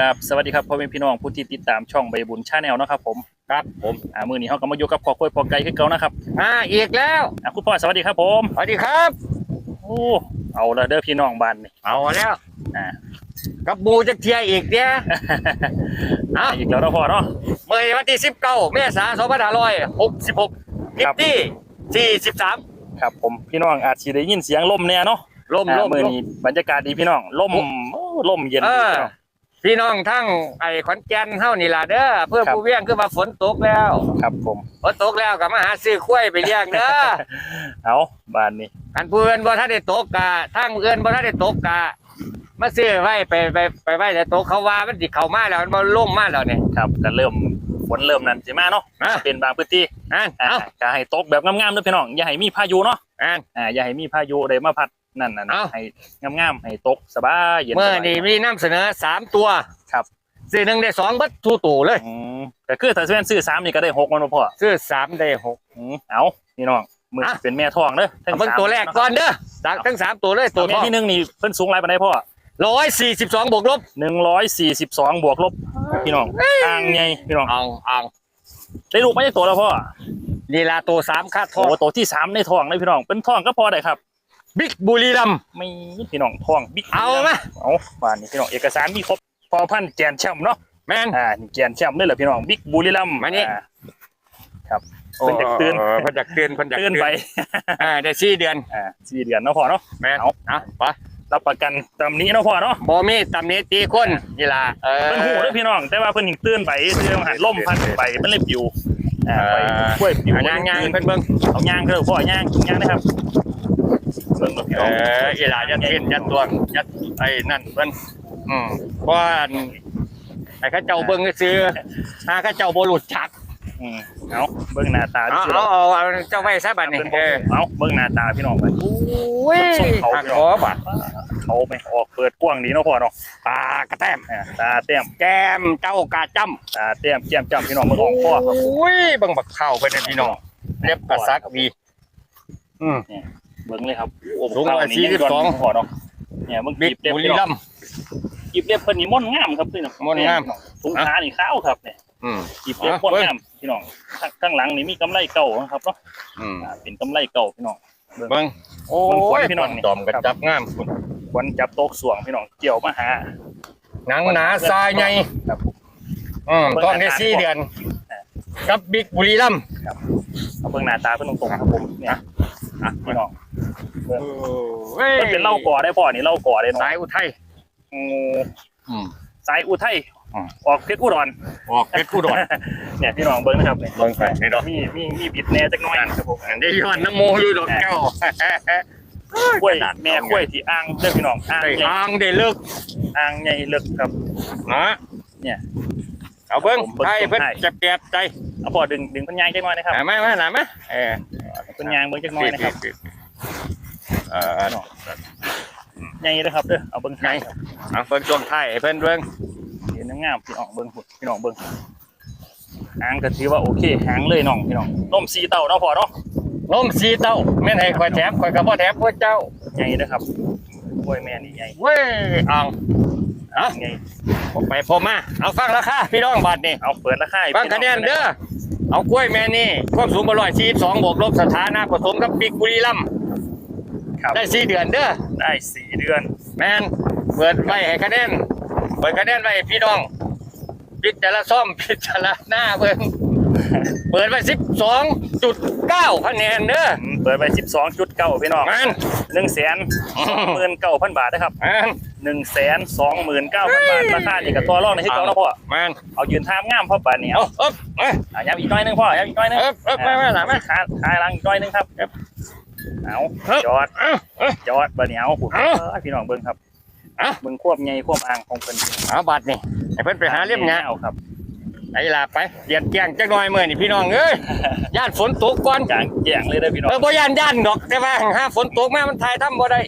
กับสวัสดีครับพ่อแม่พี่น้องผู้ที่ติดตามช่องใบบุญชาแนลเนาะครับผมครับผมอ่ามือนี้เขาก็มาอยู่กับพ่อคุยพ่อไก่คือเก่านะครับอ่าอีกแล้วอ่าคุณพ่อสวัสดีครับผมสวัสดีครับโอ้เอาละเด้อพี่น้องบ้านนี่เอาแล้วอ่ากับหมูจะเทียอีกเนี่ยอ่าอีกแล้วเนาะพ่อเนาะเมื่อวันที่สิบเก้าเมษายนสองพันห้าร้อยหกสิบหกนิครับตี้สี่สิบสามครับผมพี่น้องอาจสิได้ยินเสียงลมเนี่ยเนาะลมอ่าลมมือลมนี้บรรยากาศดีพี่น้องลมโอ้โอ้ลมเย็นเอดีอ พี่น้องพี่น้องทั้งไอ้ขอนแก่นเท่านี่ล่ะเด้อเพื่อครับ ผู้เวียงคือมาฝนตกแล้วครับผม ฝนตกแล้วก็มาหาซื้อข้วยไปเลี้ยงเด้อ เอาบ้านนี้ อันผู้อื่นบ่ทันได้ตกกะทั้งอื่นบ่ทันได้ตกกะมาซื้อไว้ไปไปไปไว้แต่ตกเขาว่ามันสิเข้ามาแล้วมันบ่ลงมาแล้วเนี่ยครับก็เริ่มฝนเริ่มนั่นสิมาเนาะอะเป็นบางพื้นที่อันอ่าเอาก็ให้ตกแบบงามๆเด้อพี่น้องอย่าให้มีพายุเนาะอันอ่าอย่าให้มีพายุใดมาพัด นั่นนั่นเอ้า ให้งามๆให้ตกสบายเย็นเมื่อสบายนี้มีนำเสนอสามตัวครับซื้อหนึ่งได้สองเบัดทูตู่เลย อืมแต่คือถ้าเป็นซื้อสามนี่ก็ได้หกมันบ่พ่อซื้อสามได้หก อืมเอาพี่น้องมืออะ เป็นแม่ทองเด้อทั้งเอาเบิ่งสามตัวแรกก่อนเด้อจากทั้งสามตัวเลยตัตัววแม่ทองที่หนึ่งนี่เพิ่นสูงไรปานใดพ่อร้อยสี่สิบสองบวกลบหนึ่งร้อยสี่สิบสองบวกลบพี่น้องอ่างไงพี่น้องอ่างอ่างได้ลูกไม่ได้ตัวแล้วพ่อ ลีลาตัวสามค่าทองโอ้ตัวที่สามในทองเลยพี่น้องเป็นทองก็พอได้ครับ บิ๊กบุรีรัมย์ไม่พี่น้องทองบิ๊กเอามาเอาบ้านนี้พี่น้องเอกสารมีครบพอพันธุ์แกนแชมป์เนาะแมนอ่านี่แกนแชมป์ได้เหรอพี่น้องบิ๊กบุรีรัมย์มานี่อ่ครับเพิ่นจากตื่นเออเพิ่นจากตื่นเพิ่นจากตื่นไปอ่าได้สี่เดือนอ่าสี่เดือนเนาะพ่อเนาะแมนเอาเอาไปรับประกันตำนี้เนาะพ่อเนาะบ่มีตำหนิตีคนนี่ล่ะเออเพิ่นหูเด้อพี่น้องแต่ว่าเพิ่นยิงตื่นไปเรื่องหันล่มพันไปมันเลยปิวอ่าไปกล้วยปิวเอาย่างย่างเพิ่นเบิ่งเอาย่างเด้อพ่อย่างย่างนะครับ เบิ่งเด้อพี่เอน้องออีหลายัดเส้นยัดตวงยัดไอ้นั่นเพิ่นอืมเพราะว่าไอ้เข้าเจ้าเบิ่งซื้อถ้าเข้าเจ้าบ่รู้จักอืมเอาเบิ่งหน้าตาเอาพี่เอาน้องเอาเอาเจ้าไว้ซะบัดนี้เพิ่นเอบ่อเอาเบิ่งหน้าตาพี่น้องไปโอ้ยส่งเขาหักพี่น้คอองบัดเขาไม่ออกเปิดกว้างดีเนาะพ่อเนาะตากระแต้มอ่าตาเต้มแก้มเจ้ากาจ้ำตาเต้มแก้มจ้ำพี่น้องเบิ่งออกพ่อครับโอ้ยเบิ่งบักเข้าเพิ่นน่ะพี่น้องเล็บกระซักวีอืม เบิ่งเลยครับโอ้สูงข้าวร้อยนี่สี่สิบสองพ่อเนาะเนี่ยเบิ่งบิ๊กีกบเล็บบุพี่รีน้รัองมย์ กีบเล็บเพิ่นนี่ม่อนงามครับพี่น้องม่อนงามสูงขานี่ขาวครับเนี่ยอืม กีบเล็บม่อนงามพี่น้องข้างข้างหลังนี่มีกำไรเก่านะครับเนาะอืมอ่าเป็นกำไรเก่าพี่น้อง เบิ่งโอ้เบิ่งขวัญยพี่น้องนี่ดอมกระจับงามคุณควันจับโต๊ะสวงพี่น้องเกี่ยวมาหาหนังหนาทรายใหญ่ครับอืมต้องได้สี่เดือน กับบิ๊กบุรีรัมย์ เอาเบิ่งหน้าตาเพิ่นตรงๆครับผมเนี่ย อะพี่น้องเฮ้ยเพิ่นเป็นเหล่าก่อได้พ่อนี่เหล่าก่อได้เนาะสายอุทัยอืมอืม สายอุทัยอืม ออกเพชรอุดรออกเพชรอุดรเนี่ยพี่น้องเบิ่งนะครับเนี่ยเบิ่งไปนี่ดอกมีมีมีบิดแหน่จักหน่อยครับผมอันนี้ย้อนน้ำโมอยู่ดอกเก้า กล้วยแม่กล้วยที่อ่างเด้อพี่น้องอ่างได้ใหญ่ทางได้เลิกอ่างใหญ่เลิกครับ นะเนี่ยเอาเบิ่งผมเบิ่งไทยเพิ่นให้ จะเก็บใจเอาพ่อดึงดึงเพิ่นยางจักหน่อยนะครับอ่ามามาหน่ะมาเออเพิ่นยางเบิ่งจักหน่อยนะครับเออใหญ่เด้อครับเด้อเอาเบิ่งให้ครับเอาเบิ่งช่วงท้ายให้เพิ่นเบิ่งเห็นงามๆพี่น้องเบิ่งพุ่นพี่น้องเบิ่งหางก็ถือว่าโอเคหางเลยน้องพี่น้องนมสีเต้าเนาะพ่อเนาะนมสีเต้าแม่นให้ข่อยแถมข่อยก็บ่แถมพวกเจ้าใหญ่เด้อครับกล้วยแม่นี่ใหญ่เว้ยเอาเอาใหญ่ผมไปพอมาเอาฟังราคาพี่น้องบัดนี่เอาเปิดราคาให้ฟังคะแนนเด้อ เอากล้วยแม่นี่ความสูงบ่ร้อยสี่สองบวกลบสถานะผสมกับบิ๊กบุรีรัมย์ครับได้สี่เดือนเด้อได้สี่เดือน แมนเปิดไว้ให้คะแนนเปิดคะแนนไว้ให้พี่น้องพิจารณาซ่อมพิจารณาเบิ่งเปิดไว้สิบสองจุดเก้าคะแนนเด้ออืมเปิดไป12.9พี่น้องแมน129,000บาทนะครับ แมน129,000บาทราคานี่ก็ตัวรองในที่เก่าเนาะพ่อแมนเอายืนทามงามพ่อป่านนี้เอาเอาเอ๊บเอ้ยอะย้ำอีกหน้อยหนึงพ่อย้ำอีกหน้อยหนึงเอ๊บเอ๊บไม่ไม่หลังไม่ขาขาหลังอีกหน้อยหนึงครับเอาเอ๊บจอดเอ๊บเอ๊บจอดบัดนี้เอาพุ่นเอ้าเอ้ยพี่น้องเบิ่งครับเอ้าเบิ่งควบใหญ่ควบอ่างของเพิ่นเอาบัตรนี่ให้เพิ่นไปหาเล่มงาเอาครับไอ้ลาไปเดียดแจ้งจักหน่อยมื้อนี่พี่น้องเอ้ยย่านฝนตกก่อนจางแจ้งเลยเด้อพี่น้องเออบ่ย่านย่านดอกแต่ว่าห้าฝนตกมามันถ่ายทำบ่ได้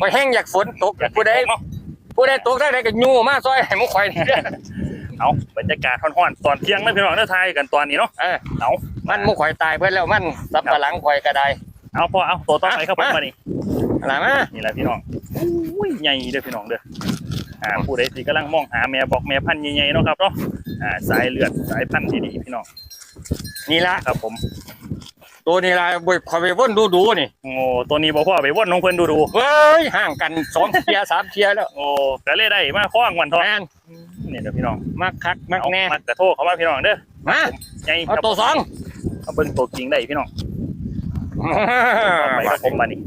บ่แห้งอยากฝนตกผู้ใดเนาะผู้ใดตกได้ใดก็ยู่มาซอยให้หมุข่อยนี่เด้อเอาบรรยากาศร้อนๆตอนเที่ยงนะพี่น้องเด้อทายกันตอนนี้เนาะเออเอามันหมุข่อยตายเพิ่นแล้วมันสับปะหลังข่อยก็ได้เอาพ่อเอาตัวต่อไปครับผมมามานี่อะไรมานี่แหละพี่น้องอุ้ยใหญ่เด้อพี่น้องเด้ออ่าผู้ใดที่กำลังมองหาแม่บอกแม่พันธุ์ใหญ่ๆเนาะครับเนาะอ่าสายเลือดสายพันธุ์ดีๆพี่น้องนี่ละครับผม ตัวนี้ละบ่คอยไปวนดูดูๆนี่โอ้ตัวนี้บ่พ่อไปว่นน้องเพิ่นดูดูเฮ้ยห่างกันสองเทียร์สามเทียร์แล้วๆโอ้ก็เลยได้มาคล้องวันทองแมนนี่เด้อพี่น้องมักคักมักเอาแน่มากระโทษเขามาพี่น้องเด้อมาใหญ่คเอารับตัวสองเอาเบิ่งตัวจริงได้พี่น้องไปครับผมบัดนี้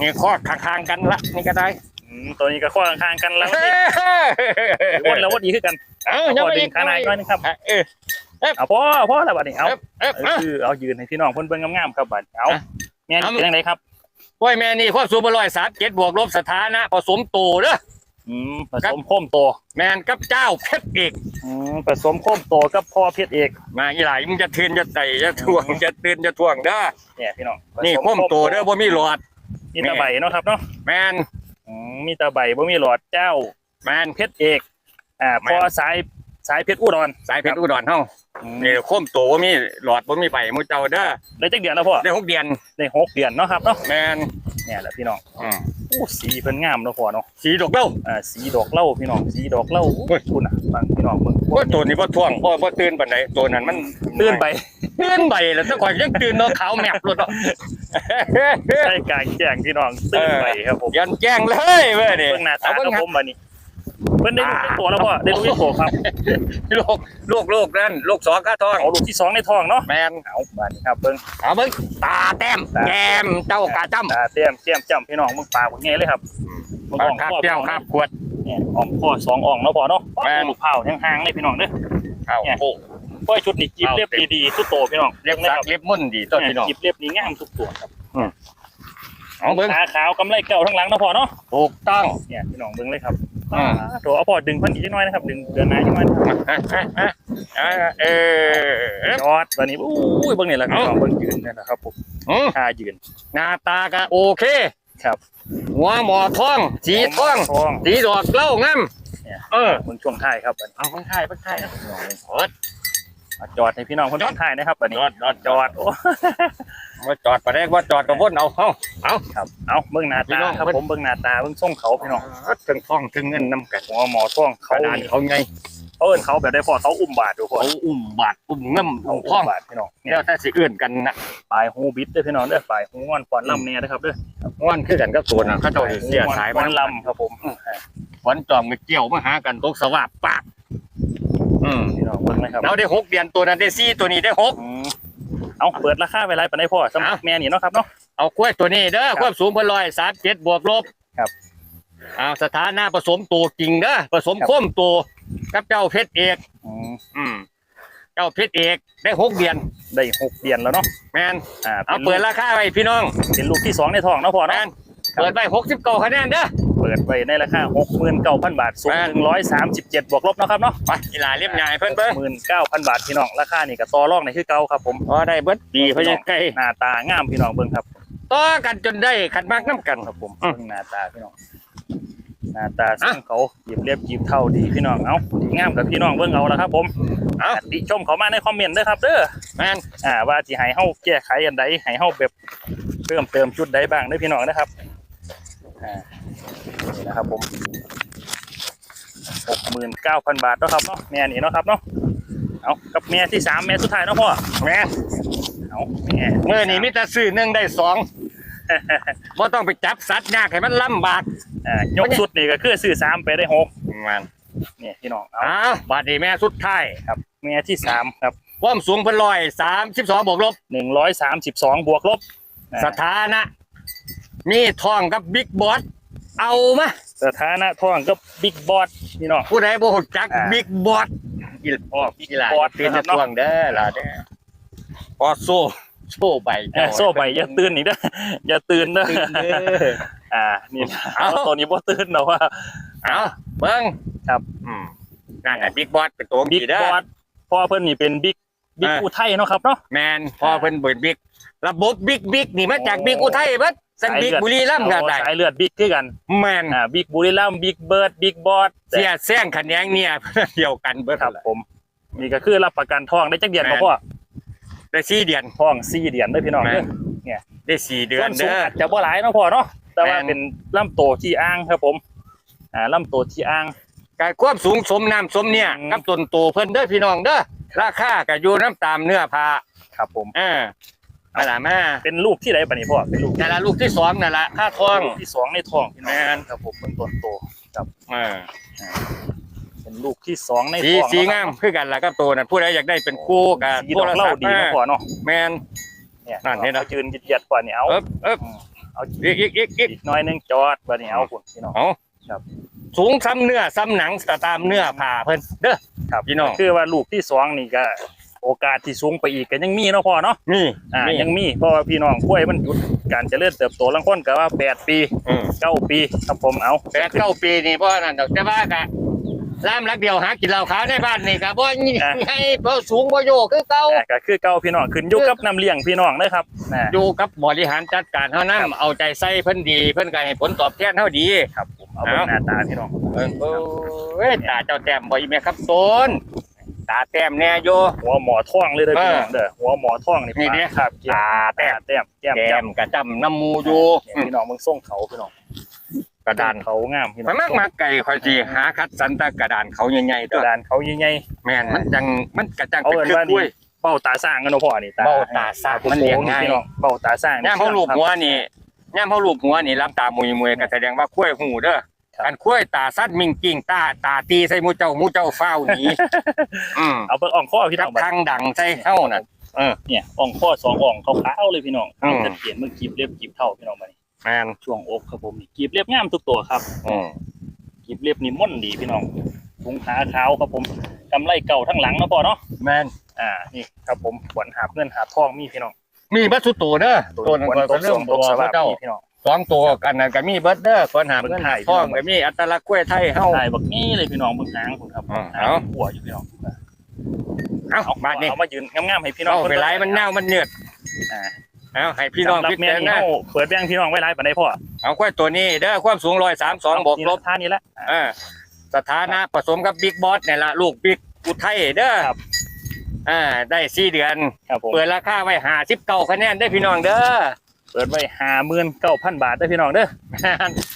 นี่ข้อข้างๆกันละนี่ก็ได้ อืมตัวนี้ก็ข้อข้างๆกันแล้วว่าดีวนแล้วว่าดีขึ้นกันเอ้าเอายังพอไม่ดึงขาในหน่อยนึงครับเออเอาพ่อพ่อแล้วบัดนี้เอาเอ๊ะเอ๊ะเอเอ๊ะอเอายืนให้พี่น้องเพิ่นเบิ่งงามๆครับบัดเอาอะแม่นเอาเป็นจังไดครับโอ้ยแม่นี่ความสูงร้อยสามเจ็ดบวกลบสถานะผสมโตเด้ออืมผสมโค้มโต แมนกับเจ้าเพชรเอกอืมผสมโค้มโตกับพ่อเพชรเอกมาอีหลายมึงจะเทือนจะไต่จะทวงจะเตือนจะทวงเด้อเนี่ยพี่น้องผสนี่ข้มโตเด้อบ่มีหลอดมีตาใบเนาะครับเนาะแมน อืมมีตาใบบ่มีหลอดเจ้าแมนเพชรเอกอ่าแม่พ่อนสายสายเพชรอุดรสายเพชรอุดรเฮาอืมนี่ข้มโตบ่มีหลอดบ่มีใบมูเจ้าเด้อได้จักเดือนแล้วพ่อได้หกเดือนได้หกเดือนเนาะครับเนาะแมนเนี่ยแหละพี่น้องอืมโอ้สีเพิ่นงามเนาะพ่อเนาะสีดอกเหล้าอ่าสีดอกเหล้าพี่น้องสีดอกเหล้าเฮ้ยคุณอะฟังพี่น้องเบิ่ง ว่าตัวนี้บ่ทวงบ่บ่ตื่นปานใดตัวนั้นมันตื่นไปตื่นใบแล้วแต่ก่อนยังตื่นเนาะขาวแมบรถเนาะใช่กลารแจ้งพี่น้องตื่นไปครับผมยันแจ้งเลยเว้ยนี่เบิ่งหน้าตาเอาคเบิ่รังบผมบัดนี้เพิ่นได้ลูกที่ตัวแล้วพ่อได้ลูกที่ตัวครับลูกลูกลูกนั่นลูกสองข้าทองเอาลูกที่สองในท้องเนาะแมนเอาบัดนี้ครับเบิ่งเอาเบิ่งตาแต้มตาแก้มเจ้ากาจ้ำตาเตี้ยมเตี้ยมจ้ำพี่น้องมึงปากบ่แง่เลยครับมึงปาอ่องคาบข้อเปรี้ยวคาบขวด เนี่ยอ่องข้อสองอ่องเนาะพ่อเนาะแม่น ลูกเผาห่างๆเลยพี่น้องเด้อเอาเนี่ยโอ้ป้อยชุดนี่จีบเรียบดีๆทุกโตพี่น้องเล็บสักเล็บมุ่นดีต้นพี่น้อง จีบเรียบดีงามทุกตัวครับเอาเบิ่งขาขาวกำไรเก่าทั้งหลังเนาะพ่อเนาะ ถูกต้อง เนี่ยพี่น้องเบิ่งเลยครับอ่าตัวเอาพอดึงเพันอีกนิดหน่อยนะครับ ดึงเดือนหน้าอีกหน่อยนะครับอะอะอะอะเออ ยอดวันนี้อู้ยเบิ่งนี่แหละพี่น้องเบิ่งยืนนี่แหละครับผมอืม ท่ายืน หน้าตาก็โอเคครับ หัวหมอทอง สีทอง ทองสีดอกเหล้างามเนี่ยเออเบิ่งช่วงท้ายครับบัดนี้เอาคนไทยคนไทยนะโอ๊ยอะจอดให้พี่น้องคนช่วงท้ายนะครับบัดนี้จอดจอดจอดโอ้ว่าจอดไปได้ว่าจอดกับวนเอาเอาเอา ครับเอาเบิ่งหน้าพี่ตาน้องครับเบิ่ง ผมเบิ่งหน้าตาเบิ่งทรงเขาพี่น้อง ถึงทองถึงเงินน้ำกันหัวหมอท่องเขาเขาดานเขาไง เขาเอิ้นเขาแบบได้พอเขาอุ้มบาดดูพอเขาอุ้มบาดอุ้มเงิมเขาอุ้มทอุ้องมบาดพี่น้องเนี่ยแล้วแต่สิเอื่นกันนะปลายหูบิดเด้อพี่น้องเด้อปลายหูงอนฟอนลำเนี่ยนะครับเด้อว่านคือกันก็ตัวน่ะเขาเจ้าสิเสียสายฟอนลำครับผมฝนจอมกับเกี่ยวมาหากันตกสวาบปากอืมพี่น้องเบิ่งนะครับเราได้หกเดือนตัวนั้นได้สี่ตัวนี้ได้หกอืมเอาเปิดราคาไปไรปานใดพ่อสำหรับเอาแม่นี่เนาะครับเนาะเอากล้วยตัวนี้เด้อครับความสูงเพิ่นร้อยสามเจ็ดบวกลบครับเอาสถานะผสมตัวจริงเด้อผสมครับโค้มตัว กับเจ้าเพชรเอกอืมอืมเจ้าเพชรเอกได้หกเดือน ได้หกเดือนแล้วเนาะแมนอ่าเอาเปิดราคาไว้พี่น้องเป็นลูกที่สองในท้องเนาะพ่อแมเนาะนเปิดไว้หกสิบเก้าคะแนนเด้อเปิดไว้ในราคาหกหมื่นเก้าพันบาทสูงแม่นหนึ่งร้อยสามสิบเจ็ดบวกลบเนาะครับเนาะไปอีหลาเรียบใหญ่เพิ่นเบิ่งหมื่นเก้าพันบาทพี่น้องราคานี่กับต่อรองในคือเก่าครับผมอ๋อได้เบิดดีเพิ่นยังไกลหน้าตางามพี่น้องเบิ่งครับต่อกันจนได้ขันมากน้ำกันครับผมอืมเบิ่งหน้าตาพี่น้อง หน้าตาซึ่งเขาหยิบเรียบหยิบเท่าดีพี่น้องเอาดีงามกับพี่น้องเบิ่งเอาละครับ ผมเอาติชมเขามาในคอมเมนต์เด้อครับเด้อแมนอ่าว่าที่ให้เฮาแก้ไขอันใดให้เฮาแบบเพิ่มเติมจุดใดบ้างเด้อพี่น้องนะครับอ่านี่นะครับผมหกหมื่นเก้าพันบาทเนาะครับเนาะแม่นี่เนาะครับเนาะเอากับแม่ที่สามแม่สุดท้ายเนาะพ่อแมนเอาแม่เมื่อนี้มิตรซื้อหนึ่งได้สองบ่ต้องไปจับสัตว์ยากให้มันลำบาก อ่ายกสุดนี่ก็คือซื้อสามไปได้หกแมนนี่พี่น้องเอาอ้าวบาดนี้แม่สุดท้ายครับแม่ที่สามครับความสูงเพิ่นร้อยสามสิบสองบวกลบ หนึ่งร้อยสามสิบสองบวกลบอ่าสถานะ มีทองกับบิ๊กบอสเอามาสถานะท้องก็บิ๊กบอสพี่น้อง ผู้ใดบ่รู้จักอ่า บิ๊กบอสอีพ่อบิ๊กหลาบอสเป็นนะครับทวงเด้อล่ะเด้อพอโซ่โซ่ใบเอ้ยโซ่ไปอย่าตื่นอีกเด้ออย่าตื่นเด้อตื่นเด้อ อ่า นี่เอาเอาตัวนี้บ่ตื่นเนาะว่า เอาเบิ่งครับ อืมนั่นน่ะบิ๊กบอสเป็นตัวบิ๊กเด้บออสพ่อเพิ่นนี่เป็นบิ๊กบิ๊กอ่าอุทัยเนาะครับเนาะแมนพอเพิ่นเปิดบิ๊กระบบบิ๊กบิ๊กนี่มาจากบิ๊กอุทัยเบิดสันบิ๊กบุรีรัมย์ก็ได้สายเลือดบิ๊กคือกันแมนอ่าบิ๊กบุรีรัมย์บิ๊กเบิร์ดบิ๊กบอสเสียแซงขันแยงเนี่ยเดียวกันเบิดครับผมนี่ก็คือรับประกันทองได้จักเดือนบ่พ่อได้สี่เดือนทอง4เดือนเด้อพี่น้องแม่เด้นอได้สี่เดือนส่วนสูงเด้ออาจจะบ่หลายเนาะพ่อเนาะ แต่ว่าแม่นเป็นลำโตที่อ้างครับผม อ่าลำตัวที่อ้าง การควบสูงสมน้ำสมเนี่ยอืม กับต้นโตเพิ่นเด้อพี่น้องเด้อราคาก็อยู่น้ำตามเนื้อผ้าครับผม เอ่ามาละมาเป็นลูกที่ไหนปะนี่พ่อเป็นลูกแต่ละลูกที่สองนั่นละค่าทอง ลูกที่สองในท้องพี่น้องแม่น ครับผมเป็นต้นโตครับอ่าเป็นลูกที่สองในสีท้องสีเนะงามคือกันละกับตัวนั่นผู้ใดอยากได้เป็นคู่กับสีดอกเหล่าดีนะพ่อเนาะแมนเนี่ยนั่นเห็นไหมอายืนเหยียดๆกว่านี่เอา เอ๊บเอ๊บ เอาอีกอีกอีกอีกอีกหน้อยหนึงจอดกว่านี่เอาคุณพี่น้อง เอาครับ สูงซ้ำเนื้อซ้ำหนังตามเนื้อผ้าเพิ่นเด้อ ครับพี่น้องก็คือว่าลูกที่สองนี่ก็ โอกาสที่สูงไปอีกก็ยังมีเนาะพ่อเนาะนี่อ่านี่ยังมีเพราะว่าพี่น้องกล้วยมันหยุดการเจริญเติบโตลังคนก็ว่าแปดปีอืมเก้าปีครับผมเอา แปดเก้าปีนี่เพราะนั่นดอกแต่ว่ากะ ล่ามรักเดียวหากินเหล้าขาวในบ้านนี่กะบ่ให้บ่สูงบ่โยกคือเก่าอ่าก็คือเก้าพี่น้องขึ้นอยู่กับน้ำเลี้ยงพี่น้องนะครับนะ อยู่กับบริหารจัดการเฮานํเอาใจใส่เพิ่นดี เพิ่นก็ให้ผลตอบแทนเฮาดี ครับผมเอาเบิ่งหน้าตาพี่น้องเออโอ้ยตาเจ้าแต้มบ่อีแม่ครับต้นตาแต้มแน่อยู่หัวหมอท่องเลยเด้อพี่น้องเออเด้อหัวหมอท่องนี่นี่ดิครับแก้ตามแต้แต้มมแต้มแก้มแต้แก้มมกระจำน้ำมูอยู่ เนี่ยพี่น้องมึงส่งเขาพี่น้อง กระดานเขางามพี่น้มัอนงมากมาไก่คอยสิหาคัดสรรแตากระดานเขาใหญ่ๆกตัวระดานเขาใหญ่ แม่นมันจังมันกระจังเอาเป็นเอิ้นคือว่า กล้วยนี่เบ้าตาสร้างกันเนาะพ่อนี่ตาเบ้าตาสร้างมันเลี้ยงง่าย พี่น้องเบ้าตาสร้างย่ามเขาลูบหัวนี่ย่ามเขาลูบหัวนี่รับตามุยมวยก็แสดงว่าคุ้ยหูเด้ออันคุ้ยตาสั้นมิงกิ่งตาตาตีใส่หมูเจ้าหมูเจ้าเฝ้าหนีอืมเอาเบิ่งอ่องข้อพี่น้กัอบงบัด ทางดังใส่เข้าน่ะเออเนี่ยอ่องข้อสองอ่องขาวๆเลยพี่น้องอืม จะเปลี่ยนมือกีบเรียบกีบเท่าพี่น้องมานี่ แม่นช่วงอกครับผมนี่กีบเรียบงามทุกตัวครับอืมกีบเรียบนี่ม่อนดีพี่น้องถุงขาขาวครับผมกำไรเก่าทั้งหลังเนาะพ่อเนาะแม่นอ่านี่ครับผมขวัญหาบเงินหาบทองมีพี่น้องมีบัตสุตัวเด้อตัวนั้นขวัญก็ตกเรื่สอองงตัตวกสวัสเจ้าดีพี่น้องสองตัวกันนั่นก็มีเบิดเด้อคนหาเงินหาทองก็มีอัตลักษณ์กล้วยไทยเฮาถ่ายบักนี้เลยพี่น้องเบิ่งหางคุณครับอ่าหางเอาหัวอยู่พี่น้องเอ้าเอาบาดนี้เอามายืนงามๆให้พี่น้องเอาไปไล่มันเน่ามันเนือดอ่า เอาให้พี่น้องสำหรับพิแม่จารนี่ณาเฮาเปิดแบงพี่น้องไว้ไล่ปานใดพ่อเอากล้วยตัวนี้เด้อความสูงร้อยสามสองบวกลบท่านี้ละ เออสถานะผสมกับบิ๊กบอสเนี่ยละลูกบิ๊กอุทัยเด้อครับ อ่าได้สี่เดือน ครับผมเปิดราคาไว้หาสิบเก้าคะแนนได้อพี่น้องเด้อ เปิดไว้ห้าหมื่นเก้าพันบาทได้อพี่น้องเด้อ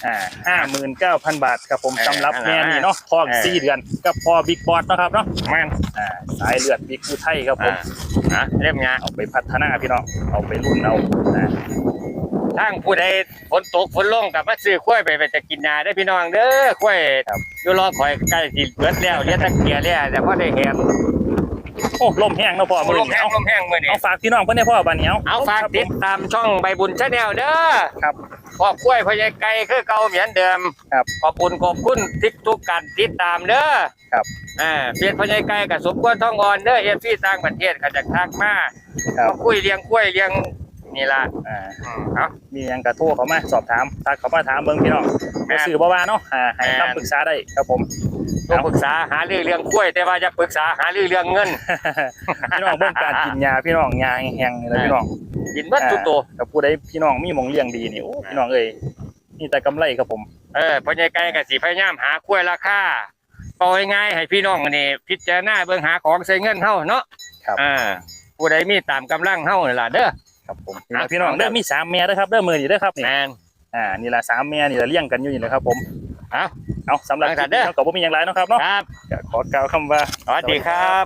อ่าห้าหมื่นเก้าพันบาทครับผมเออสำหรับแม่นี่เนาะทองเออสี่เดือนกับพ่อบิ๊กบอสเนาะครับเนาะแม่นอ่าสายเลือดบิ๊กอุทัยครับผมอ่านะเรียบงาเอาไปพัฒนาพี่น้องเอาไปรุ่นเอาอ่าทางผู้ใดฝนตกฝนลงกับมาซื้อกล้วยไปไปจะกินยาได้อพี่น้องเด้อกล้วยอยู่รอคอยใกล้สิเบิดแล้วเลี้ยงตะเกียร์แล้วแต่พอได้เห็น โอ้ลมแห้งเนาะพ่อมื้อลมนี้แห้งเอาลมแห้งมื้อนี้เอาฝากพี่น้องเพิ่นได้พ่อบัดนี้เอาเอาฝากติดตามช่องใบบุญชาแนลเด้อครับขอบกล้วยพ่อใหญ่ไก่คือเก่าเหมือนเดิมครับขอบคุณขอบคุณทิกทุกการติดตามเด้อครับอ่าเปลี่ยนพ่อใหญ่ไก่กับสมควรท้องอ่อนเด้อเอฟซีต่างประเทศก็จะทักมาครับมาคุยเลี้ยงกล้วยเลี้ยง นี่ล่ะอ่าอืมเอามีหยังกระโทรเขามาสอบถามทักเขามาถามเบิ่งพี่น้องแม่บ่นสื่อบ่ว่าเนาะอ่าให้แม่นคำปรึกษาได้ครับผมต้องปรึกษาหาเรื่องเลี้ยงกล้วย แต่ว่าจะปรึกษาหาเรื่องเลี้ยงเงิน พี่น้องเบิ่งการกินยาพี่น้องยาแห้งๆนี่แหละพี่น้องกินเบัดทุกตัวกับผู้ใดพี่น้องมีหมองเลี้ยงดีนี่โอ้พี่น้องเอ้ยนี่แต่กำไรครับผมเออพ่อใหญ่ไก่ก็สิพยายามหากล้วยราคาปล่อยง่ายให้พี่น้องนี่พิจารณาเบิ่งหาของใส่เงินเฮาเนาะครับอ่าผู้ใดมีตามกำลังเฮานี่ล่ะเด้อ ครับผมอะพี่น้องเด้อมีสามแม่เด้อครับเด้อมือนี่เด้อครับนี่แมนอ่านี่แหละสามแม่นี่แหละเลี้ยงกันอยู่นี่แหละครับผมเอาเอาสำหรับตั้งแต่เด้อก็บ่มีหยังหลายเนาะครับเนาะครับก็ขอกล่าวคำว่าสวัสดีครับ